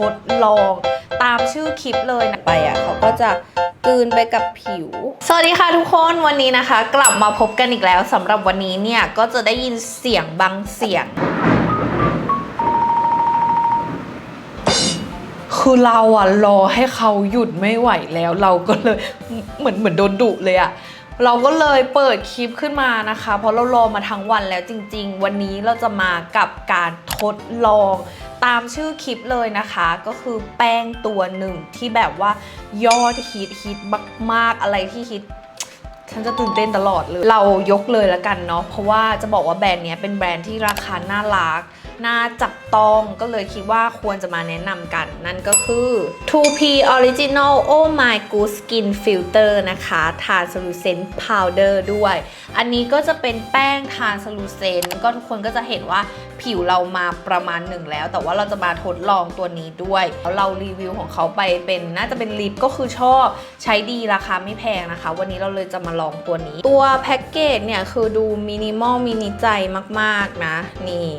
ทดลองตามชื่อคลิปเลยนะไปอะเขาก็จะกลืนไปกับผิว สวัสดีค่ะทุกคนวันนี้นะคะ กลับมาพบกันอีกแล้วสำหรับวันนี้เนี่ยก็จะได้ยินเสียงบางเสียง คือเราอะรอให้เขาหยุดไม่ไหวแล้ว เราก็เลยเหมือนเหมือนโดนดุเลยอะ เราก็เลยเปิดคลิปขึ้นมานะคะ เพราะเรารอมาทั้งวันแล้วจริง ๆ วันนี้เราจะมากับการทดลองตามชื่อคลิปเลยนะคะ ก็คือแป้งตัวหนึ่งที่แบบว่ายอดฮิตฮิตมากๆอะไรที่ฮิตฉันจะตื่นเต้นตลอดเลย เรายกเลยแล้วกันเนาะเพราะว่าจะบอกว่าแบรนด์นี้เป็นแบรนด์ที่ราคาน่ารัก น่าจับต้องก็เลยคิดว่าควรจะมาแนะนำกัน นั่นก็คือ 2P Original Oh My Good Skin Filter นะคะ Translucent Powder ด้วย อันนี้ก็จะเป็นแป้ง Translucent ก็ทุกคนก็จะเห็นว่าผิวเรามาประมาณหนึ่งแล้ว แต่ว่าเราจะมาทดลองตัวนี้ด้วยแล้วเรารีวิวของเขาไปเป็นน่าจะเป็นลิปก็คือชอบใช้ดีราคาไม่แพงนะคะ วันนี้เราเลยจะมาลองตัวนี้ ตัวแพ็กเกจเนี่ยคือดูมินิมอลมินิใจมาก ๆ นะ นี่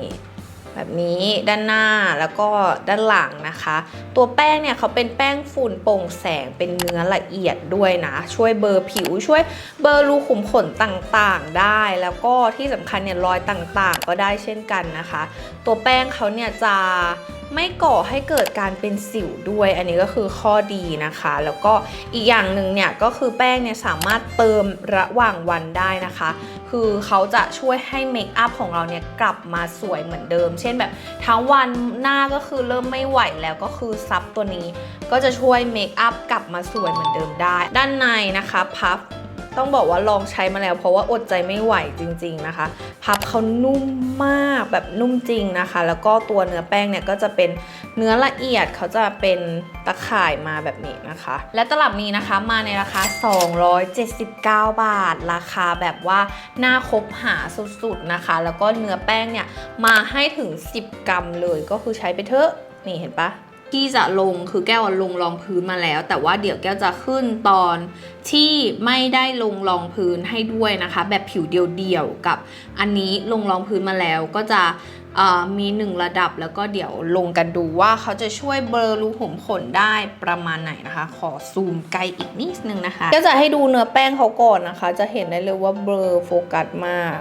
แบบนี้ด้านหน้าแล้วก็ด้านหลังนะคะ ตัวแป้งเนี่ยเขาเป็นแป้งฝุ่นโปร่งแสงเป็นเนื้อละเอียดด้วยนะ ช่วยเบลอร์ผิวช่วยเบลอร์รูขุมขนต่างๆได้ แล้วก็ที่สำคัญเนี่ยรอยต่างๆ ก็ได้เช่นกันนะคะ ตัวแป้งเขาเนี่ยจะไม่ก่อให้เกิดการเป็นสิวด้วย อันนี้ก็คือข้อดีนะคะ แล้วก็อีกอย่างหนึ่งเนี่ยก็คือแป้งเนี่ยสามารถเติมระหว่างวันได้นะคะ คือเขาจะช่วยให้เมคอัพของเราเนี่ยกลับมาสวยเหมือนเดิม เช่นแบบทั้งวันหน้าก็คือเริ่มไม่ไหวแล้วก็คือซับตัวนี้ ก็จะช่วยเมคอัพกลับมาสวยเหมือนเดิมได้ ด้านในนะคะพัฟ ต้องบอกว่าลองใช้มาแล้ว เพราะว่าอดใจไม่ไหวจริง ๆนะคะ พับเขานุ่มมากแบบนุ่มจริงนะคะ แล้วก็ตัวเนื้อแป้งเนี่ยก็จะเป็นเนื้อละเอียดเขาจะเป็นตะข่ายมาแบบนี้นะคะ และตลับนี้นะคะมาในราคา 279 บาท ราคาแบบว่าน่าคบหาสุดๆนะคะ แล้วก็เนื้อแป้งเนี่ยมาให้ถึง 10 กรัมเลยก็คือใช้ไปเถอะนี่เห็นปะ ที่จะลงคือแก้วลงรองพื้นมาแล้ว แต่ว่าเดี๋ยวแก้วจะขึ้นตอนที่ไม่ได้ลงรองพื้นให้ด้วยนะคะ แบบผิวเดียวๆกับอันนี้ลงรองพื้นมาแล้วก็จะมีหนึ่งระดับแล้วก็เดี๋ยวลงกันดูว่าเขาจะช่วยเบลอรูขุมขนได้ประมาณไหนนะคะ ขอซูมไกลอีกนิดนึงนะคะ ก็จะให้ดูเนื้อแป้งเขาก่อนนะคะ จะเห็นได้เลยว่าเบลอโฟกัสมาก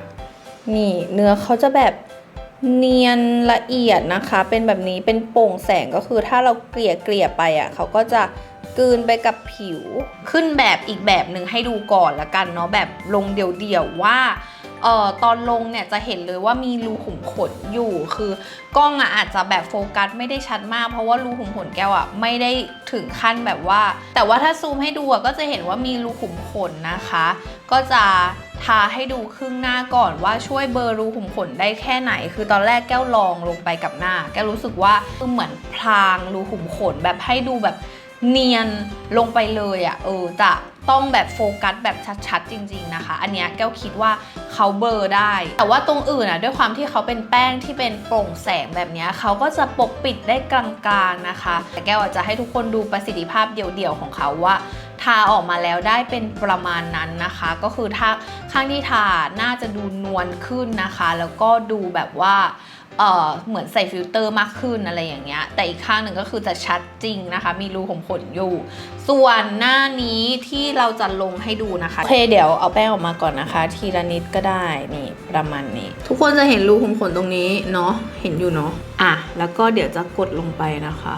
นี่เนื้อเขาจะแบบ เนียนละเอียดนะคะ เป็นแบบนี้เป็นโปร่งแสงก็คือถ้าเราเกลี่ยเกลี่ยไปอะเขาก็จะกลืนไปกับผิว ขึ้นแบบอีกแบบหนึ่งให้ดูก่อนละกันเนาะแบบลงเดี่ยวๆว่าเอ่อตอนลงเนี่ยจะเห็นเลยว่ามีรูขุมขนอยู่คือกล้องอะอาจจะแบบโฟกัสไม่ได้ชัดมาก เพราะว่ารูขุมขนแก้วอะไม่ได้ถึงขั้นแบบว่า แต่ว่าถ้าซูมให้ดูอะก็จะเห็นว่ามีรูขุมขนนะคะ ก็จะ ทาให้ดูครึ่งหน้าก่อนว่าช่วยเบลอร์รูขุมขนได้แค่ไหน คือตอนแรกแก้วลองลงไปกับหน้า แก้วรู้สึกว่าคือเหมือนพรางรูขุมขนแบบให้ดูแบบเนียนลงไปเลยอะ่ะเออจะต้องแบบโฟกัสแบบชัดๆ จริง ๆนะคะ อันเนี้ยแก้วคิดว่าเขาเบลอร์ได้ แต่ว่าตรงอื่นอะด้วยความที่เขาเป็นแป้งที่เป็นโปร่งแสงแบบเนี้ยเขาก็จะปกปิดได้กลางๆนะคะ แต่แก้วอาจจะให้ทุกคนดูประสิทธิภาพเดี่ยวๆของเขาว่า ทาออกมาแล้วได้เป็นประมาณนั้นนะคะ ก็คือถ้าข้างที่ทาน่าจะดูนวลขึ้นนะคะ แล้วก็ดูแบบว่าเเหมือนใส่ฟิลเตอร์มากขึ้นอะไรอย่างเงี้ย แต่อีกข้างหนึ่งก็คือจะชัดจริงนะคะ มีรูขุมขนอยู่ ส่วนหน้านี้ที่เราจะลงให้ดูนะคะ โอเคเดี๋ยวเอาแป้งออกมาก่อนนะคะ ทีละนิดก็ได้ นี่ประมาณนี้ ทุกคนจะเห็นรูขุมขนตรงนี้เนาะ เห็นอยู่เนาะ อะ แล้วก็เดี๋ยวจะกดลงไปนะคะ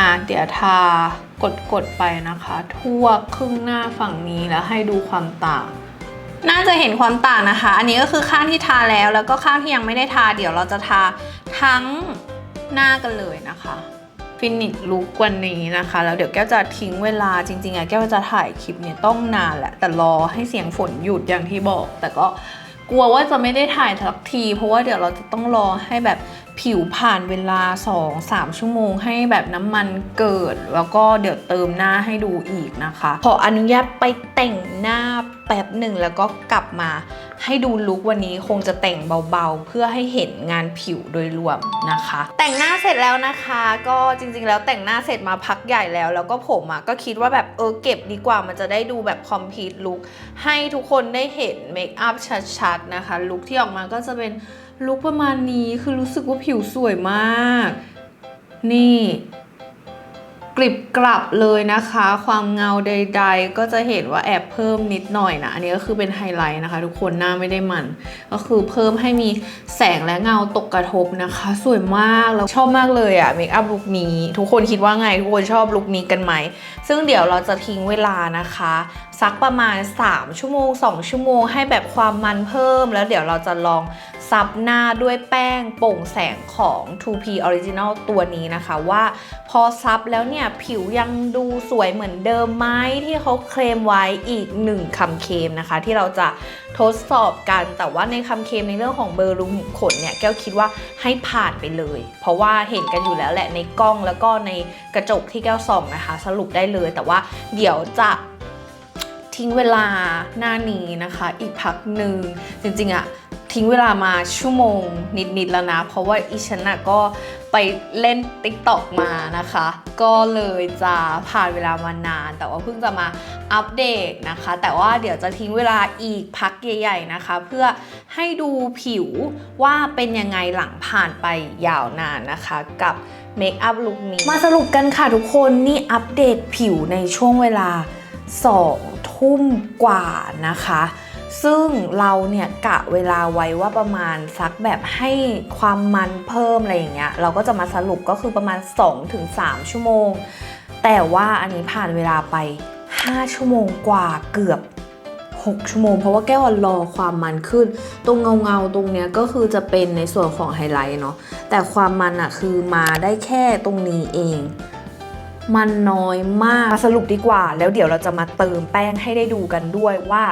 อะเดี๋ยวทากดกดๆไปนะคะ ทั่วครึ่งหน้าฝั่งนี้แล้วให้ดูความต่าง น่าจะเห็นความต่างนะคะ อันนี้ก็คือข้างที่ทาแล้วแล้วก็ข้างที่ยังไม่ได้ทา เดี๋ยวเราจะทาทั้งหน้ากันเลยนะคะฟินิชลุกวันนี้นะคะ แล้วเดี๋ยวแก้วจะทิ้งเวลาจริงๆอะแก้วจะถ่ายคลิปเนี่ยต้องนานแหละ แต่รอให้เสียงฝนหยุดอย่างที่บอก แต่ก็กลัวว่าจะไม่ได้ถ่ายสักที เพราะว่าเดี๋ยวเราจะต้องรอให้แบบ ผิวผ่านเวลา 2-3 ชั่วโมงให้แบบน้ำมันเกิด แล้วก็เดี๋ยวเติมหน้าให้ดูอีกนะคะ ขออนุญาตไปแต่งหน้าแป๊บหนึ่งแล้วก็กลับมาให้ดูลุควันนี้คงจะแต่งเบาๆ เพื่อให้เห็นงานผิวโดยรวมนะคะ แต่งหน้าเสร็จแล้วนะคะ ก็จริงๆ แล้วแต่งหน้าเสร็จมาพักใหญ่แล้ว แล้วก็ผมอะก็คิดว่าแบบเออเก็บดีกว่ามันจะได้ดูแบบคอมพลีทลุคให้ทุกคนได้เห็นเมคอัพชัดๆนะคะลุคที่ออกมาก็จะเป็น ลุคประมาณนี้คือรู้สึกว่าผิวสวยมาก นี่กริบกลับเลยนะคะ ความเงาใด ๆ ก็จะเห็นว่าแอบเพิ่มนิดหน่อยนะ อันนี้ก็คือเป็นไฮไลท์นะคะ ทุกคนหน้าไม่ได้มัน ก็คือเพิ่มให้มีแสงและเงาตกกระทบนะคะ สวยมากแล้วชอบมากเลยอะเมคอัพลุคนี้ ทุกคนคิดว่าไง ทุกคนชอบลุคนี้กันไหม ซึ่งเดี๋ยวเราจะทิ้งเวลานะคะสักประมาณ 3 ชั่วโมง 2 ชั่วโมงให้แบบความมันเพิ่ม แล้วเดี๋ยวเราจะลอง ซับหน้าด้วยแป้งโป่งแสงของ 2P Original ตัวนี้นะคะว่าพอซับแล้วเนี่ย ผิวยังดูสวยเหมือนเดิมไหมที่เขาเคลมไว้อีกหนึ่งคำเคลมนะคะ ที่เราจะทดสอบกันแต่ว่าในคำเคลมในเรื่องของเบอร์รูขุมขนเนี่ย แก้วคิดว่าให้ผ่านไปเลย เพราะว่าเห็นกันอยู่แล้วแหละในกล้องแล้วก็ในกระจกที่แก้วส่องนะคะ สรุปได้เลยแต่ว่าเดี๋ยวจะทิ้งเวลาหน้านี้นะคะ อีกพักหนึ่งจริงๆอะ ทิ้งเวลามาชั่วโมงนิดๆแล้วนะ เพราะว่าอีฉันอะก็ไปเล่น t ิ k t o k มานะคะ ก็เลยจะผ่านเวลามานาน แต่ว่าเพิ่งจะมาอัปเดตนะคะ แต่ว่าเดี๋ยวจะทิ้งเวลาอีกพักใหญ่ ๆนะคะ เพื่อให้ดูผิวว่าเป็นยังไงหลังผ่านไปยาวนานนะคะกับเมคอัพลุคนี้ มาสรุปกันค่ะทุกคนนี่อัปเดตผิวในช่วงเวลา 2 ทุ่มกว่านะคะ ซึ่งเราเนี่ยกะเวลาไว้ว่าประมาณสักแบบให้ความมันเพิ่มอะไรอย่างเงี้ยเราก็จะมาสรุปก็คือประมาณ 2-3 ชั่วโมง แต่ว่าอันนี้ผ่านเวลาไป 5 ชั่วโมงกว่าเกือบ 6 ชั่วโมง เพราะว่าแก้วรอความมันขึ้น ตรงเงาเงาๆตรงเนี้ยก็คือจะเป็นในส่วนของไฮไลท์เนาะแต่ความมันอะคือมาได้แค่ตรงนี้เองมันน้อยมากมาสรุปดีกว่า แล้วเดี๋ยวเราจะมาเติมแป้งให้ได้ดูกันด้วยว่า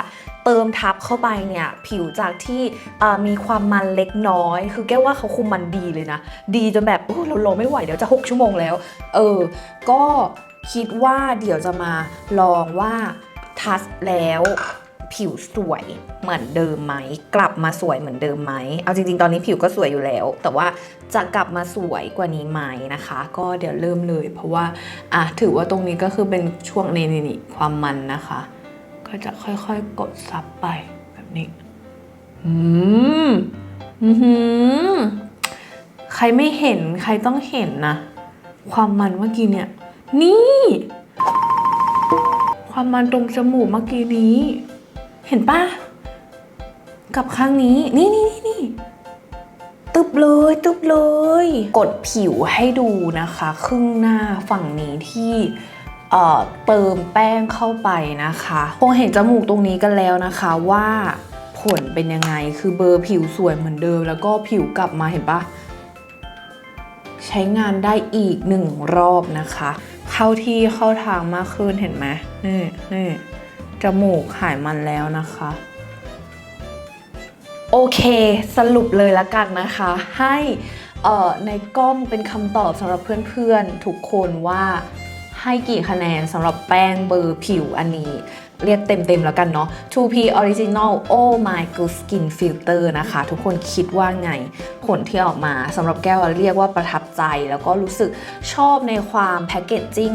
เติมทับเข้าไปเนี่ยผิวจากที่มีความมันเล็กน้อย คือแก้วว่าเขาคุมมันดีเลยนะ ดีจนแบบโอ้เรารอไม่ไหวเดี๋ยวจะ 6 ชั่วโมงแล้ว เออ ก็คิดว่าเดี๋ยวจะมาลองว่าทัสแล้วผิวสวยเหมือนเดิมไหม กลับมาสวยเหมือนเดิมไหม เอาจริง ๆ ตอนนี้ผิวก็สวยอยู่แล้ว แต่ว่าจะกลับมาสวยกว่านี้ไหมนะคะ ก็เดี๋ยวเริ่มเลย เพราะว่าอะถือว่าตรงนี้ก็คือเป็นช่วงนี้นี่นี่ความมันนะคะ ก็จะค่อยๆ กดซับไปแบบนี้ อืม อือหือใครไม่เห็นใครต้องเห็นนะ ความมันเมื่อกี้เนี่ย นี่ ความมันตรงจมูกเมื่อกี้นี้ เห็นปะกับข้างนี้ นี่นี่นี่นี่ตึบเลยตึบเลย กดผิวให้ดูนะคะ ครึ่งหน้าฝั่งนี้ที่ เติมแป้งเข้าไปนะคะคงเห็นจมูกตรงนี้กันแล้วนะคะว่าผลเป็นยังไงคือเบอร์ผิวสวยเหมือนเดิม แล้วก็ผิวกลับมาเห็นปะใช้งานได้อีกหนึ่งรอบนะคะ เข้าที่เข้าทางมากขึ้นเห็นไหมนี่นี่จมูกหายมันแล้วนะคะโอเคสรุปเลยละกันนะคะ ให้ในกล้องเป็นคำตอบสำหรับเพื่อนๆ ทุกคนว่า ให้กี่คะแนนสำหรับแป้งเบอร์ผิวอันนี้ เรียกเต็มๆแล้วกันเนาะ 2P Original Oh My Good Skin Filter นะคะ ทุกคนคิดว่าไง ผลที่ออกมาสำหรับแก้วเรียกว่าประทับใจ แล้วก็รู้สึกชอบในความแพคเกจจิ้ง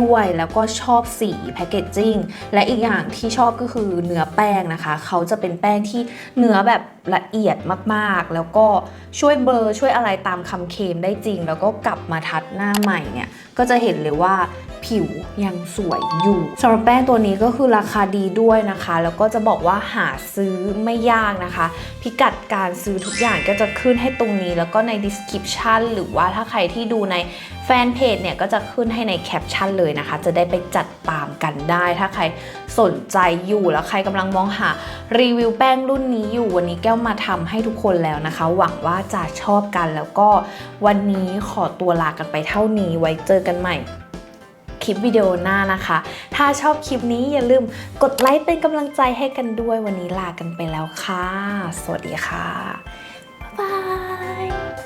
ด้วย แล้วก็ชอบสีแพคเกจจิ้ง และอีกอย่างที่ชอบก็คือเนื้อแป้งนะคะ เขาจะเป็นแป้งที่เนื้อแบบละเอียดมากๆ แล้วก็ช่วยเบลอร์ช่วยอะไรตามคำเคมได้จริง แล้วก็กลับมาทัดหน้าใหม่เนี่ย ก็จะเห็นเลยว่าผิวยังสวยอยู่สำหรับแป้งตัวนี้ก็คือราคาดีด้วยนะคะ แล้วก็จะบอกว่าหาซื้อไม่ยากนะคะ พิกัดการซื้อทุกอย่างก็จะขึ้นให้ตรงนี้ แล้วก็ใน description หรือว่าถ้าใครที่ดูในแฟนเพจเนี่ยก็จะขึ้นให้ในแคปชั่นเลยนะคะ จะได้ไปจัดตามกันได้ ถ้าใครสนใจอยู่แล้วใครกำลังมองหารีวิวแป้งรุ่นนี้อยู่ วันนี้แก้วมาทำให้ทุกคนแล้วนะคะ หวังว่าจะชอบกันแล้วก็วันนี้ขอตัวลากันไปเท่านี้ไว้เจอกันใหม่ คลิปวิดีโอหน้านะคะ ถ้าชอบคลิปนี้อย่าลืมกดไลค์เป็นกำลังใจให้กันด้วยวันนี้ลากันไปแล้วค่ะ สวัสดีค่ะ บ๊ายบาย